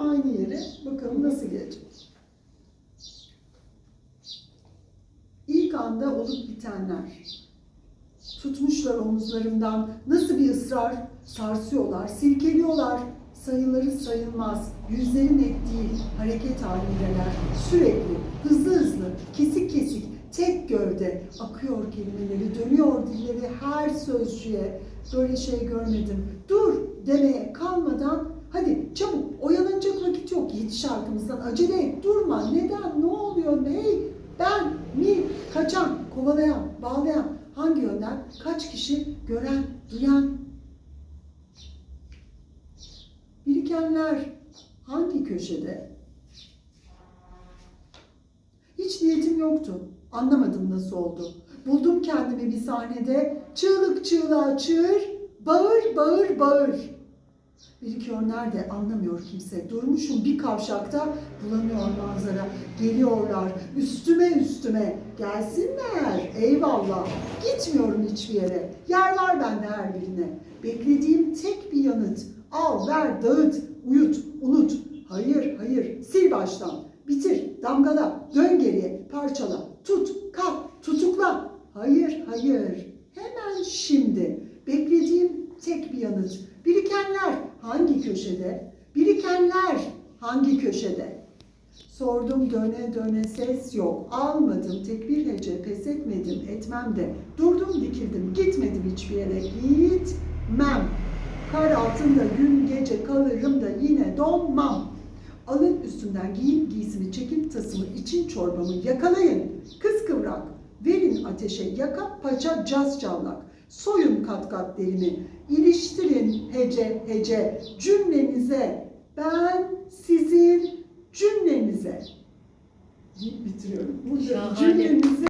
aynı yere. Bakalım nasıl gelecek. İlk anda olup bitenler. Tutmuşlar omuzlarımdan. Nasıl bir ısrar? Sarsıyorlar, silkeliyorlar. Sayıları sayılmaz. Yüzleri net değil. Hareket halindeler. Sürekli, hızlı hızlı, kesik kesik, tek gövde. Akıyor kelimeleri, dönüyor dilleri her sözcüğe. Böyle şey görmedim. Dur demeye kalmadan hadi çabuk oyalanacak Yetiş şarkımızdan acele et. Durma. Neden? Ne oluyor? Hey ben mi kaçan, kovalayan, bağlayan hangi yönden kaç kişi gören, duyan birikenler hangi köşede? Hiç niyetim yoktu. Anlamadım nasıl oldu. Buldum kendimi bir sahnede. Çığlık çığlığa çığır, bağır bağır bağır. Birikiyor nerede anlamıyor kimse. Durmuşum bir kavşakta bulanıyor manzara. Geliyorlar üstüme üstüme. Gelsinler eyvallah. Gitmiyorum hiçbir yere. Yer var bende her birine. Beklediğim tek bir yanıt. Al ver dağıt uyut unut. Hayır hayır sil baştan. Bitir damgala dön geriye parçala tut kalk tutukla. Hayır hayır hemen şimdi. Yanıt. Birikenler hangi köşede? Birikenler hangi köşede? Sordum döne döne ses yok. Almadım tek bir hece pes etmedim etmem de. Durdum dikildim gitmedim hiçbir yere gitmem. Kar altında gün gece kalırım da yine donmam. Alın üstümden giyin giysimi çekin tasımı için çorbamı yakalayın. Kıskıvrak verin ateşe yaka paça caz çavlak. Soyun kat kat derimi, iliştirin hece hece cümlenize. Ben sizin cümlenize. Bitiriyorum. Burada cümlenize